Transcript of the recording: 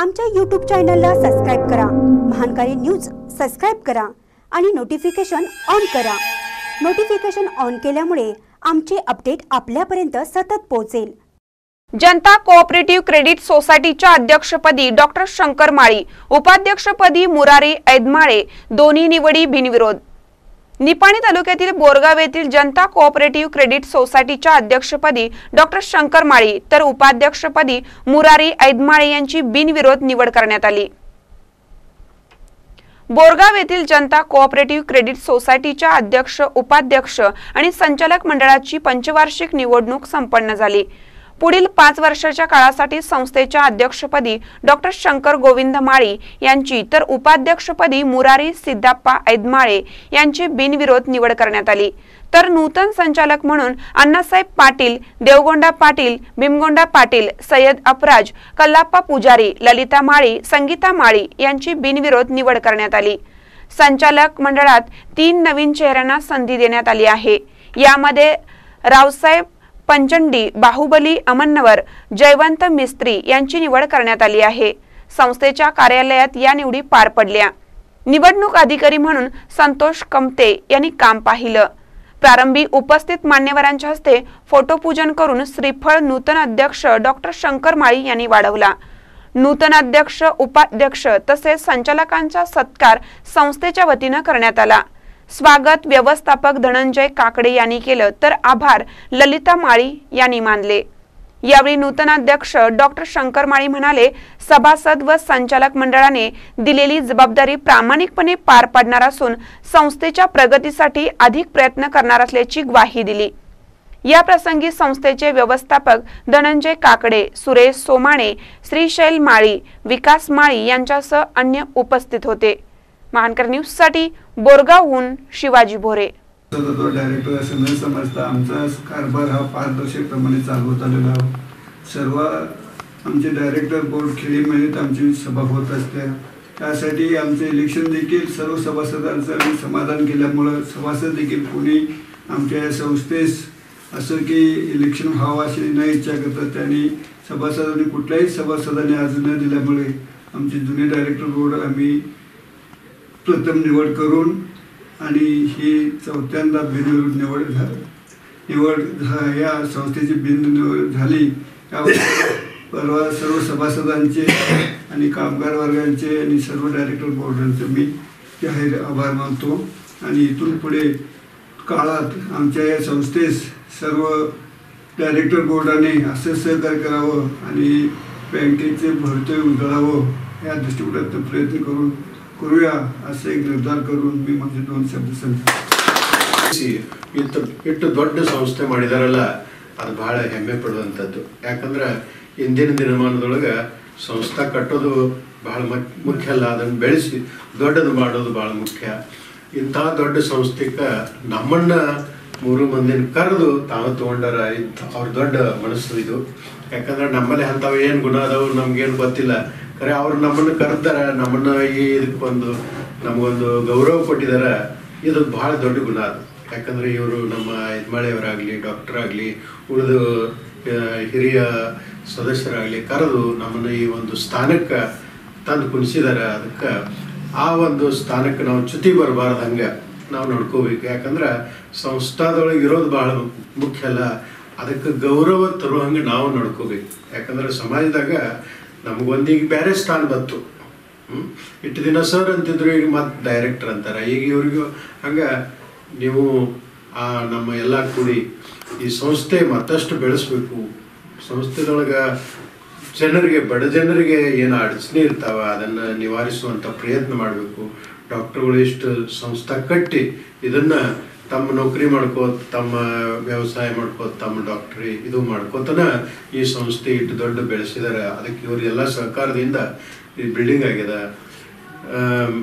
आमच्या यूट्यूब चॅनलला सबस्क्राईब करा. महानकारी न्यूज सबस्क्राईब करा आणि नोटिफिकेशन ऑन करा. नोटिफिकेशन ऑन केल्यामुळे आमचे अपडेट आपल्यापर्यंत सतत पोहोचेल. जनता कोऑपरेटिव्ह क्रेडिट सोसायटीच्या अध्यक्षपदी डॉक्टर शंकर माळी उपाध्यक्षपदी मुरारी ऐदमाळे दोन्ही निवडी बिनविरोध. निपाणी तालुक्यातील बोरगाव येथील जनता कोऑपरेटिव्ह क्रेडिट सोसायटीच्या अध्यक्षपदी डॉक्टर शंकर माळी तर उपाध्यक्षपदी मुरारी ऐदमाळे यांची बिनविरोध निवड करण्यात आली. बोरगाव येथील जनता कोऑपरेटिव्ह क्रेडिट सोसायटीच्या अध्यक्ष उपाध्यक्ष आणि संचालक मंडळाची पंचवार्षिक निवडणूक संपन्न झाली. पुढील पाच वर्षाच्या काळासाठी संस्थेच्या अध्यक्षपदी डॉक्टर शंकर गोविंद माळी यांची तर उपाध्यक्षपदी मुरारी सिद्धाप्पा ऐदमाळे यांची बिनविरोध निवड करण्यात आली. तर नूतन संचालक म्हणून अण्णासाहेब पाटील देवगोंडा पाटील भीमगोंडा पाटील सय्यद अपराज कल्लाप्पा पुजारी ललिता माळी संगीता माळी यांची बिनविरोध निवड करण्यात आली. संचालक मंडळात तीन नवीन चेहऱ्यांना संधी देण्यात आली आहे. यामध्ये रावसाहेब पंचंडी बाहुबली अमन्नवर जयवंत मिस्त्री यांची निवड करण्यात आली आहे. संस्थेच्या कार्यालयात या निवडी पार पडल्या. निवडणूक अधिकारी म्हणून संतोष कमते यांनी काम पाहिलं. प्रारंभी उपस्थित मान्यवरांच्या हस्ते फोटोपूजन करून श्रीफळ नूतन अध्यक्ष डॉक्टर शंकर माळी यांनी वाढवला. नूतन अध्यक्ष उपाध्यक्ष तसेच संचालकांचा सत्कार संस्थेच्या वतीनं करण्यात आला. स्वागत व्यवस्थापक धनंजय काकडे यांनी केलं तर आभार ललिता माळी यांनी मानले. यावेळी नूतनाध्यक्ष डॉक्टर शंकर माळी म्हणाले सभासद व संचालक मंडळाने दिलेली जबाबदारी प्रामाणिकपणे पार पाडणार असून संस्थेच्या प्रगतीसाठी अधिक प्रयत्न करणार असल्याची ग्वाही दिली. या प्रसंगी संस्थेचे व्यवस्थापक धनंजय काकडे सुरेश सोमाणे श्रीशैल माळी विकास माळी यांच्यासह अन्य उपस्थित होते. महानकर न्यूजसाठी बोरगावहून शिवाजी भोरे. तो डायरेक्टर असं न समजता. आमचा कारभार हा पारदर्शकप्रमाणे चालवत आलेला सर्व आमचे डायरेक्टर बोर्ड खेळीमेळीत आमची सभा होत असते. त्यासाठी आमचे इलेक्शन देखील सर्व सभासदांचं आम्ही समाधान केल्यामुळं सभासद देखील कोणी आमच्या संस्थेस असं की इलेक्शन व्हावं अशी न इच्छा करतात. त्यांनी सभासदांनी कुठल्याही सभासदांनी अर्ज न दिल्यामुळे आमचे जुने डायरेक्टर बोर्ड आम्ही प्रथम निवड करून आणि ही चौथ्यांदा बिनविरोध निवड झाली. निवड झा- या संस्थेची बिननिवड झाली. त्या परवा सर्व सभासदांचे आणि कामगार वर्गांचे आणि सर्व डायरेक्टर बोर्डांचे मी जाहीर आभार मानतो. आणि इथून पुढे काळात आमच्या या संस्थेस सर्व डायरेक्टर बोर्डाने असं सहकार्य करावं आणि बँकेचे भरतोय उजळावं या दृष्टिकोनातून प्रयत्न करून करूया असं एक निर्धार करून मी माझे दोन शब्द सांगतो ಇತ್ತು ಇಟ್ಟು ದೊಡ್ಡ ಸಂಸ್ಥೆ ಮಾಡಿದಾರಲ್ಲ ಅದು ಬಹಳ ಹೆಮ್ಮೆ ಪಡುವಂಥದ್ದು ಯಾಕಂದ್ರೆ ಇಂದಿನ ದಿನಮಾನದೊಳಗೆ ಸಂಸ್ಥೆ ಕಟ್ಟೋದು ಬಹಳ ಮಕ್- ಮುಖ್ಯ ಅಲ್ಲ ಅದನ್ನು ಬೆಳೆಸಿ ದೊಡ್ಡದು ಮಾಡೋದು ಬಹಳ ಮುಖ್ಯ ಇಂಥ ದೊಡ್ಡ ಸಂಸ್ಥೆಗೆ ನಮ್ಮನ್ನ ಮೂರು ಮಂದಿನ ಕರೆದು ತಾವು ತಗೊಂಡಾರ ಇಂಥ ಅವ್ರ ದೊಡ್ಡ ಮನಸ್ಸು ಇದು ಯಾಕಂದ್ರೆ ನಮ್ಮಲ್ಲಿ ಅಂಥವು ಏನು ಗುಣ ಅದಾವು ನಮ್ಗೇನು ಗೊತ್ತಿಲ್ಲ ಖರೆ ಅವ್ರು ನಮ್ಮನ್ನು ಕರೆದಾರ, ನಮ್ಮನ್ನ ಈ ಇದಕ್ಕೆ ಬಂದು ನಮಗೊಂದು ಗೌರವ ಕೊಟ್ಟಿದ್ದಾರೆ. ಇದು ಬಹಳ ದೊಡ್ಡ ಗುಣ ಅದು. ಯಾಕಂದ್ರೆ ಇವರು ನಮ್ಮ ಯಜಮಾಳಿಯವರಾಗಲಿ ಡಾಕ್ಟರ್ ಆಗಲಿ ಉಳಿದು ಹಿರಿಯ ಸದಸ್ಯರಾಗಲಿ ಕರೆದು ನಮ್ಮನ್ನು ಈ ಒಂದು ಸ್ಥಾನಕ್ಕೆ ತಂದು ಕುಣಿಸಿದ್ದಾರೆ ಅದಕ್ಕೆ ಆ ಒಂದು ಸ್ಥಾನಕ್ಕೆ ನಾವು ಚ್ಯುತಿ ಬರಬಾರ್ದು ಹಂಗೆ ನಾವು ನೋಡ್ಕೋಬೇಕು. ಯಾಕಂದ್ರೆ ಸಂಸ್ಥಾದೊಳಗೆ ಇರೋದು ಬಹಳ ಮುಖ್ಯ ಅಲ್ಲ. ಅದಕ್ಕೆ ಗೌರವ ತರುವಂಗೆ ನಾವು ನೋಡ್ಕೋಬೇಕು. ಯಾಕಂದ್ರೆ ಸಮಾಜದಾಗ ನಮಗೊಂದೀಗ ಬೇರೆ ಸ್ಥಾನ ಬಂತು. ಹ್ಮ್? ಇಷ್ಟು ದಿನ ಸರ್ ಅಂತಿದ್ರು, ಈಗ ಮತ್ತೆ ಡೈರೆಕ್ಟರ್ ಅಂತಾರೆ. ಈಗ ಇವ್ರಿಗೂ ಹಂಗೆ ನೀವು, ಆ, ನಮ್ಮ ಎಲ್ಲ ಕೂಡಿ ಈ ಸಂಸ್ಥೆ ಮತ್ತಷ್ಟು ಬೆಳೆಸ್ಬೇಕು. ಸಂಸ್ಥೆದೊಳಗೆ ಜನರಿಗೆ, ಬಡ ಜನರಿಗೆ ಏನು ಅಡಚಣೆ ಇರ್ತಾವೆ, ಅದನ್ನು ನಿವಾರಿಸುವಂಥ ಪ್ರಯತ್ನ ಮಾಡಬೇಕು. ಡಾಕ್ಟರ್ಗಳು ಇಷ್ಟು ಸಂಸ್ಥೆ ಕಟ್ಟಿ ಇದನ್ನ ತಮ್ಮ ನೌಕರಿ ಮಾಡ್ಕೋತ ತಮ್ಮ ವ್ಯವಸಾಯ ಮಾಡ್ಕೋತ ತಮ್ಮ ಡಾಕ್ಟ್ರಿ ಇದು ಮಾಡ್ಕೋತನ ಈ ಸಂಸ್ಥೆ ಇಟ್ಟು ದೊಡ್ಡ ಬೆಳೆಸಿದಾರೆ. ಅದಕ್ಕೆ ಇವ್ರೆಲ್ಲಾ ಸಹಕಾರದಿಂದ ಈ ಬಿಲ್ಡಿಂಗ್ ಆಗ್ಯದ ಆಮ್,